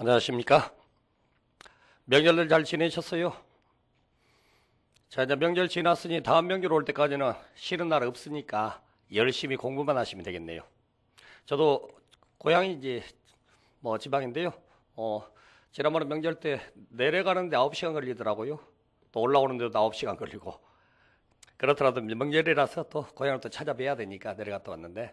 안녕하십니까? 명절을 잘 지내셨어요? 자, 이제 명절 지났으니 다음 명절 올 때까지는 쉬는 날 없으니까 열심히 공부만 하시면 되겠네요. 저도 고향이 이제 뭐 지방인데요. 어, 지난번에 명절 때 내려가는데 9시간 걸리더라고요. 또 올라오는데도 9시간 걸리고. 그렇더라도 명절이라서 또 고향을 또 찾아뵈야 되니까 내려갔다 왔는데.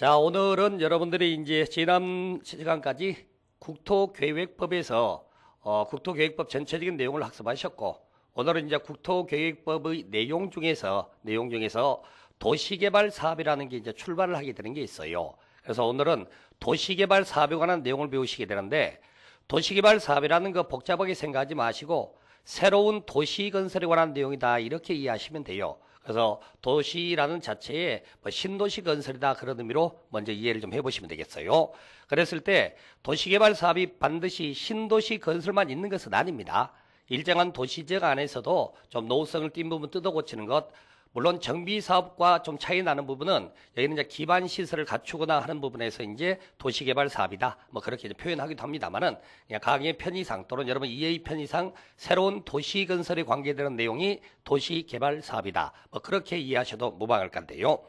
자, 오늘은 여러분들이 이제 지난 시간까지 국토계획법에서 어, 국토계획법 전체적인 내용을 학습하셨고 오늘은 이제 국토계획법의 내용 중에서 내용 중에서 도시개발 사업이라는 게 이제 출발을 하게 되는 게 있어요. 그래서 오늘은 도시개발 사업에 관한 내용을 배우시게 되는데 도시개발 사업이라는 거 복잡하게 생각하지 마시고 새로운 도시 건설에 관한 내용이다 이렇게 이해하시면 돼요. 그래서 도시라는 자체에 뭐 신도시 건설이다 그런 의미로 먼저 이해를 좀 해보시면 되겠어요. 그랬을 때 도시개발 사업이 반드시 신도시 건설만 있는 것은 아닙니다. 일정한 도시적 안에서도 좀 노후성을 띈 부분 뜯어 고치는 것, 물론 정비 사업과 좀 차이 나는 부분은 여기는 이제 기반 시설을 갖추거나 하는 부분에서 이제 도시 개발 사업이다. 뭐 그렇게 표현하기도 합니다만은 그냥 강의 편의상 또는 여러분 이해의 편의상 새로운 도시 건설에 관계되는 내용이 도시 개발 사업이다. 뭐 그렇게 이해하셔도 무방할 건데요.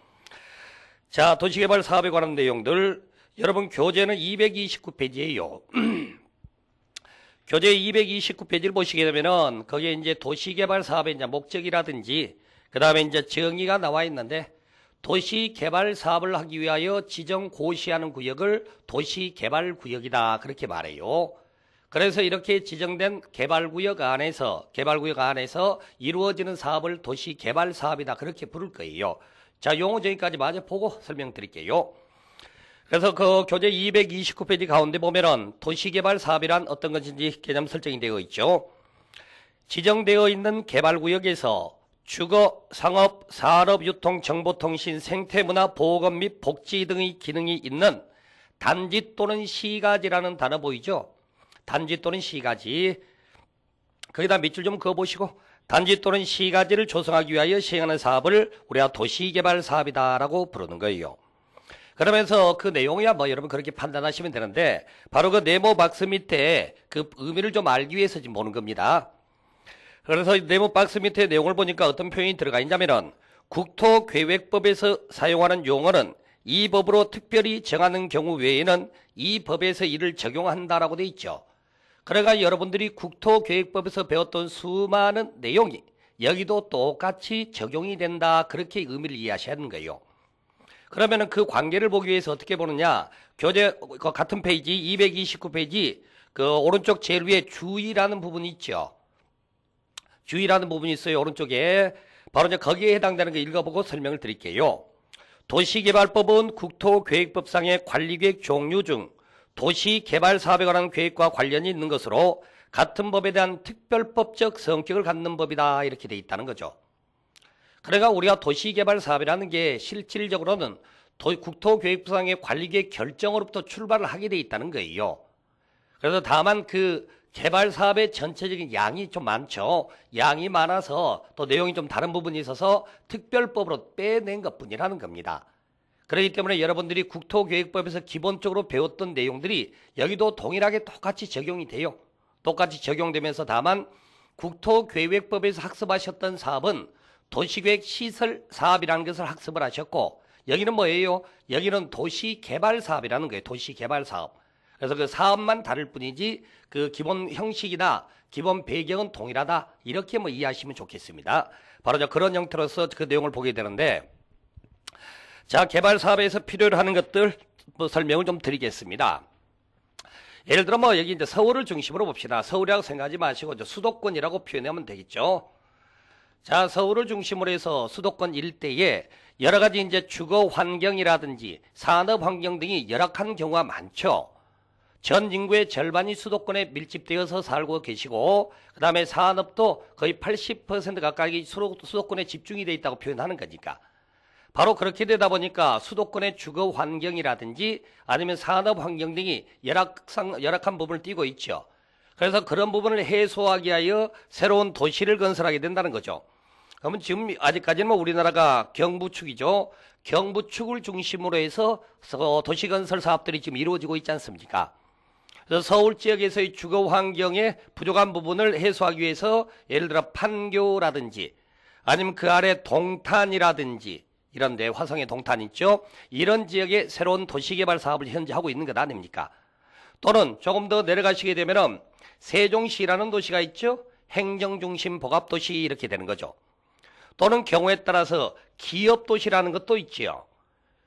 자, 도시 개발 사업에 관한 내용들 여러분 교재는 229페이지예요. 교재 229페이지를 보시게 되면은 거기에 이제 도시개발 사업의 이제 목적이라든지 그 다음에 이제 정의가 나와 있는데 도시 개발 사업을 하기 위하여 지정 고시하는 구역을 도시 개발 구역이다 그렇게 말해요. 그래서 이렇게 지정된 개발구역 안에서 개발구역 안에서 이루어지는 사업을 도시 개발 사업이다 그렇게 부를 거예요. 자 용어 정의까지 마저 보고 설명드릴게요. 그래서 그 교재 229페이지 가운데 보면은 도시개발 사업이란 어떤 것인지 개념 설정이 되어 있죠. 지정되어 있는 개발구역에서 주거, 상업, 산업, 유통, 정보통신, 생태문화, 보건 및 복지 등의 기능이 있는 단지 또는 시가지라는 단어 보이죠? 단지 또는 시가지. 거기다 밑줄 좀 그어보시고 단지 또는 시가지를 조성하기 위하여 시행하는 사업을 우리가 도시개발 사업이다라고 부르는 거예요. 그러면서 그 내용이야 뭐 여러분 그렇게 판단하시면 되는데 바로 그 네모 박스 밑에 그 의미를 좀 알기 위해서 지금 보는 겁니다. 그래서 네모 박스 밑에 내용을 보니까 어떤 표현이 들어가 있냐면은 국토계획법에서 사용하는 용어는 이 법으로 특별히 정하는 경우 외에는 이 법에서 이를 적용한다라고 돼 있죠. 그러니까 여러분들이 국토계획법에서 배웠던 수많은 내용이 여기도 똑같이 적용이 된다 그렇게 의미를 이해하셔야 하는 거예요. 그러면은 그 관계를 보기 위해서 어떻게 보느냐? 교재 그 같은 페이지 229페이지 그 오른쪽 제일 위에 주의라는 부분이 있죠. 주의라는 부분이 있어요. 오른쪽에 바로 이제 거기에 해당되는 거 읽어보고 설명을 드릴게요. 도시개발법은 국토계획법상의 관리계획 종류 중 도시개발 사업에 관한 계획과 관련이 있는 것으로 같은 법에 대한 특별법적 성격을 갖는 법이다 이렇게 돼 있다는 거죠. 그러니까 우리가 도시개발 사업이라는 게 실질적으로는 국토계획부상의 관리계획 결정으로부터 출발을 하게 돼 있다는 거예요. 그래서 다만 그 개발 사업의 전체적인 양이 좀 많죠. 양이 많아서 또 내용이 좀 다른 부분이 있어서 특별법으로 빼낸 것 뿐이라는 겁니다. 그렇기 때문에 여러분들이 국토계획법에서 기본적으로 배웠던 내용들이 여기도 동일하게 똑같이 적용이 돼요. 똑같이 적용되면서 다만 국토계획법에서 학습하셨던 사업은 도시계획 시설 사업이라는 것을 학습을 하셨고 여기는 뭐예요? 여기는 도시개발 사업이라는 거예요. 도시개발 사업. 그래서 그 사업만 다를 뿐이지 그 기본 형식이나 기본 배경은 동일하다. 이렇게 뭐 이해하시면 좋겠습니다. 바로 그런 형태로서 그 내용을 보게 되는데 자, 개발 사업에서 필요로 하는 것들 뭐 설명을 좀 드리겠습니다. 예를 들어 뭐 여기 이제 서울을 중심으로 봅시다. 서울이라고 생각하지 마시고 수도권이라고 표현하면 되겠죠. 자, 서울을 중심으로 해서 수도권 일대에 여러 가지 이제 주거 환경이라든지 산업 환경 등이 열악한 경우가 많죠. 전 인구의 절반이 수도권에 밀집되어서 살고 계시고 그 다음에 산업도 거의 80% 가까이 수도권에 집중이 되어 있다고 표현하는 거니까 바로 그렇게 되다 보니까 수도권의 주거 환경이라든지 아니면 산업 환경 등이 열악상, 열악한 부분을 띠고 있죠. 그래서 그런 부분을 해소하기 위하여 새로운 도시를 건설하게 된다는 거죠. 그러면 지금 아직까지는 뭐 우리나라가 경부축이죠. 경부축을 중심으로 해서 도시건설 사업들이 지금 이루어지고 있지 않습니까? 그래서 서울 지역에서의 주거 환경의 부족한 부분을 해소하기 위해서 예를 들어 판교라든지 아니면 그 아래 동탄이라든지 이런 데 화성의 동탄 있죠. 이런 지역에 새로운 도시개발 사업을 현재 하고 있는 것 아닙니까? 또는 조금 더 내려가시게 되면은 세종시라는 도시가 있죠. 행정중심 복합도시 이렇게 되는 거죠. 또는 경우에 따라서 기업도시라는 것도 있지요.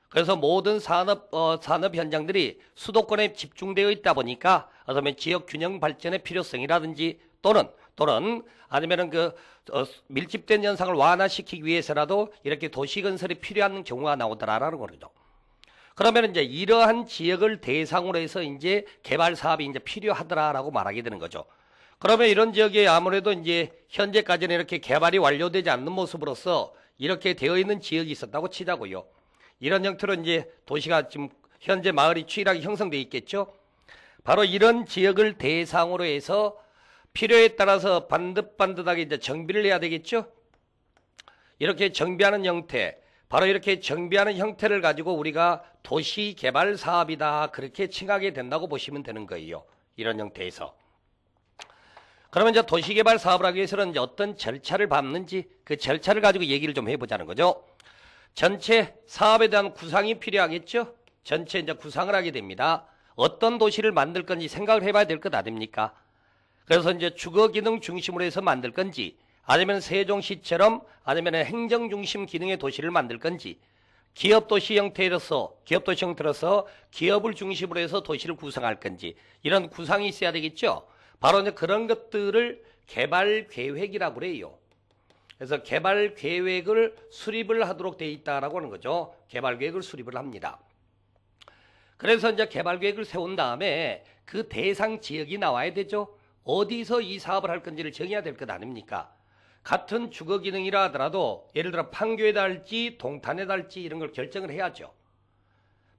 그래서 모든 산업 어, 산업 현장들이 수도권에 집중되어 있다 보니까 어쩌면 지역 균형 발전의 필요성이라든지 또는 또는 아니면은 그 어, 밀집된 현상을 완화시키기 위해서라도 이렇게 도시 건설이 필요한 경우가 나오더라라는 거죠. 그러면 이제 이러한 지역을 대상으로 해서 이제 개발 사업이 이제 필요하더라라고 말하게 되는 거죠. 그러면 이런 지역에 아무래도 이제 현재까지는 이렇게 개발이 완료되지 않는 모습으로서 이렇게 되어 있는 지역이 있었다고 치자고요. 이런 형태로 이제 도시가 지금 현재 마을이 추일하게 형성되어 있겠죠. 바로 이런 지역을 대상으로 해서 필요에 따라서 반듯반듯하게 이제 정비를 해야 되겠죠. 이렇게 정비하는 형태, 바로 이렇게 정비하는 형태를 가지고 우리가 도시 개발 사업이다 그렇게 칭하게 된다고 보시면 되는 거예요. 이런 형태에서. 그러면 이제 도시 개발 사업을 하기 위해서는 어떤 절차를 밟는지 그 절차를 가지고 얘기를 좀 해보자는 거죠. 전체 사업에 대한 구상이 필요하겠죠. 전체 이제 구상을 하게 됩니다. 어떤 도시를 만들 건지 생각을 해봐야 될 것 아닙니까? 그래서 이제 주거 기능 중심으로 해서 만들 건지 아니면 세종시처럼 아니면 행정 중심 기능의 도시를 만들 건지 기업 도시 형태로서 기업 도시 형태로서 기업을 중심으로 해서 도시를 구성할 건지 이런 구상이 있어야 되겠죠. 바로 이제 그런 것들을 개발 계획이라고 그래요. 그래서 개발 계획을 수립을 하도록 돼 있다라고 하는 거죠. 개발 계획을 수립을 합니다. 그래서 이제 개발 계획을 세운 다음에 그 대상 지역이 나와야 되죠. 어디서 이 사업을 할 건지를 정해야 될 것 아닙니까? 같은 주거 기능이라 하더라도 예를 들어 판교에다 할지 동탄에다 할지 이런 걸 결정을 해야죠.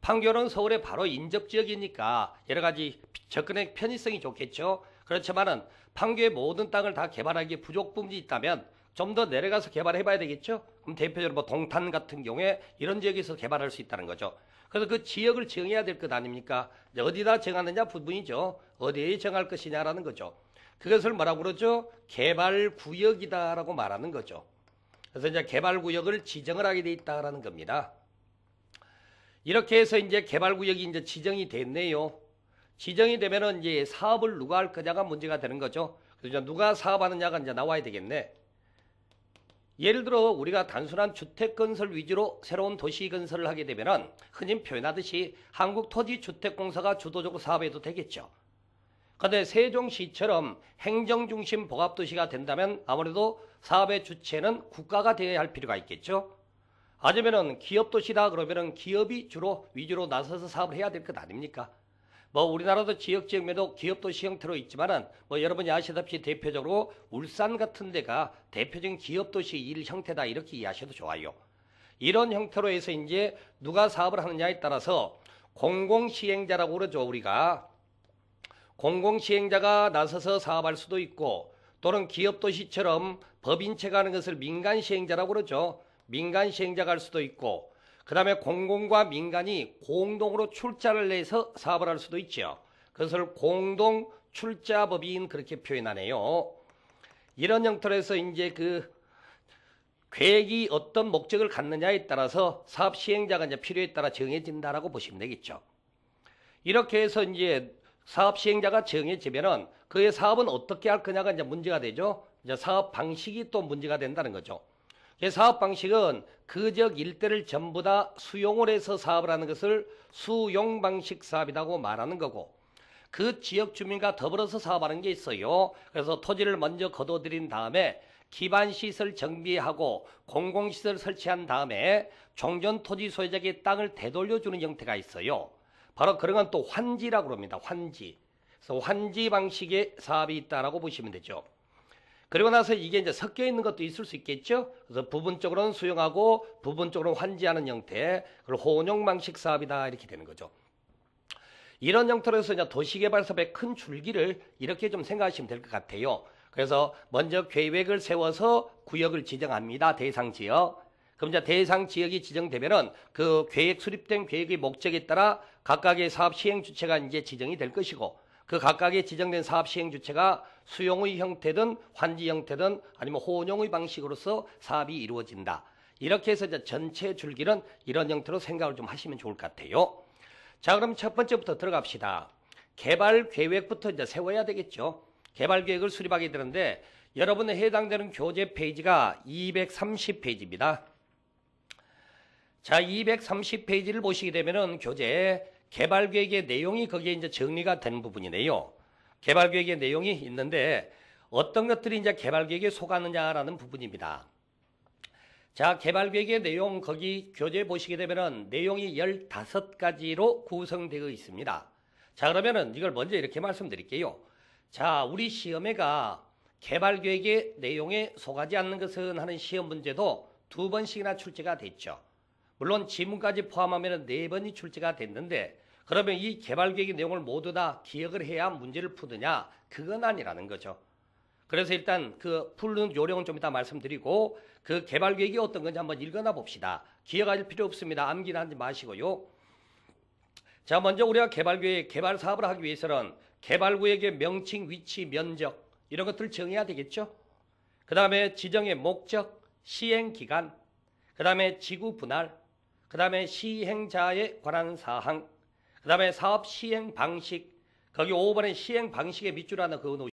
판교는 서울의 바로 인접 지역이니까 여러 가지 접근의 편의성이 좋겠죠. 그렇지만은 판교의 모든 땅을 다 개발하기에 부족 부분이 있다면 좀 더 내려가서 개발해 봐야 되겠죠. 그럼 대표적으로 뭐 동탄 같은 경우에 이런 지역에서 개발할 수 있다는 거죠. 그래서 그 지역을 정해야 될 것 아닙니까? 어디다 정하느냐 부분이죠. 어디에 정할 것이냐라는 거죠. 그것을 뭐라고 그러죠? 개발구역이다라고 말하는 거죠. 그래서 이제 개발구역을 지정을 하게 돼 있다라는 겁니다. 이렇게 해서 이제 개발구역이 이제 지정이 됐네요. 지정이 되면은 이제 사업을 누가 할 거냐가 문제가 되는 거죠. 그래서 누가 사업하느냐가 이제 나와야 되겠네. 예를 들어 우리가 단순한 주택 건설 위주로 새로운 도시 건설을 하게 되면은 흔히 표현하듯이 한국토지주택공사가 주도적으로 사업해도 되겠죠. 그런데 세종시처럼 행정 중심 복합도시가 된다면 아무래도 사업의 주체는 국가가 되어야 할 필요가 있겠죠. 아니면은 기업도시다 그러면은 기업이 주로 위주로 나서서 사업을 해야 될 것 아닙니까? 뭐 우리나라도 지역 지역 매도 기업 도시 형태로 있지만은 뭐 여러분이 아시다시피 대표적으로 울산 같은 데가 대표적인 기업 도시 일 형태다 이렇게 이해하셔도 좋아요. 이런 형태로 해서 이제 누가 사업을 하느냐에 따라서 공공시행자라고 그러죠 우리가 공공시행자가 나서서 사업할 수도 있고 또는 기업도시처럼 법인체가 하는 것을 민간시행자라고 그러죠. 민간시행자가 할 수도 있고 그 다음에 공공과 민간이 공동으로 출자를 내서 사업을 할 수도 있죠. 그것을 공동 출자법인 그렇게 표현하네요. 이런 형태로 해서 이제 그 계획이 어떤 목적을 갖느냐에 따라서 사업 시행자가 이제 필요에 따라 정해진다라고 보시면 되겠죠. 이렇게 해서 이제 사업 시행자가 정해지면은 그의 사업은 어떻게 할 거냐가 이제 문제가 되죠. 이제 사업 방식이 또 문제가 된다는 거죠. 사업 방식은 그 지역 일대를 전부 다 수용을 해서 사업을 하는 것을 수용 방식 사업이라고 말하는 거고 그 지역 주민과 더불어서 사업하는 게 있어요. 그래서 토지를 먼저 거둬들인 다음에 기반 시설 정비하고 공공시설 설치한 다음에 종전 토지 소유자에게 땅을 되돌려주는 형태가 있어요. 바로 그런 건 또 환지라고 합니다. 환지. 그래서 환지 방식의 사업이 있다라고 보시면 되죠. 그리고 나서 이게 이제 섞여 있는 것도 있을 수 있겠죠. 그래서 부분적으로는 수용하고 부분적으로는 환지하는 형태, 그리고 혼용 방식 사업이다 이렇게 되는 거죠. 이런 형태로 해서 이제 도시개발 사업의 큰 줄기를 이렇게 좀 생각하시면 될 것 같아요. 그래서 먼저 계획을 세워서 구역을 지정합니다. 대상 지역. 그럼 이제 대상 지역이 지정되면은 그 계획 수립된 계획의 목적에 따라 각각의 사업 시행 주체가 이제 지정이 될 것이고 그 각각의 지정된 사업 시행 주체가 수용의 형태든 환지 형태든 아니면 혼용의 방식으로서 사업이 이루어진다. 이렇게 해서 전체 줄기는 이런 형태로 생각을 좀 하시면 좋을 것 같아요. 자, 그럼 첫 번째부터 들어갑시다. 개발 계획부터 이제 세워야 되겠죠. 개발 계획을 수립하게 되는데 여러분의 해당되는 교재 페이지가 230페이지입니다. 자, 230페이지를 보시게 되면은 교재 개발 계획의 내용이 거기에 이제 정리가 되는 부분이네요. 개발 계획의 내용이 있는데 어떤 것들이 이제 개발 계획에 속하느냐라는 부분입니다. 자, 개발 계획의 내용 거기 교재 보시게 되면은 내용이 15가지로 구성되어 있습니다. 자, 그러면은 이걸 먼저 이렇게 말씀드릴게요. 자, 우리 시험에가 개발 계획의 내용에 속하지 않는 것은 하는 시험 문제도 두 번씩이나 출제가 됐죠. 물론 지문까지 포함하면 네 번이 출제가 됐는데 그러면 이 개발 계획의 내용을 모두 다 기억을 해야 문제를 푸느냐? 그건 아니라는 거죠. 그래서 일단 그 푸는 요령은 좀 이따 말씀드리고 그 개발 계획이 어떤 건지 한번 읽어나 봅시다. 기억할 필요 없습니다. 암기는 하지 마시고요. 자, 먼저 우리가 개발 계획, 개발 사업을 하기 위해서는 개발 구역의 명칭, 위치, 면적 이런 것들을 정해야 되겠죠. 그 다음에 지정의 목적, 시행 기간, 그 다음에 지구 분할, 그 다음에 시행자에 관한 사항, 그 다음에 사업 시행 방식, 거기 5번에 시행 방식의 밑줄 하나 그어 놓으시고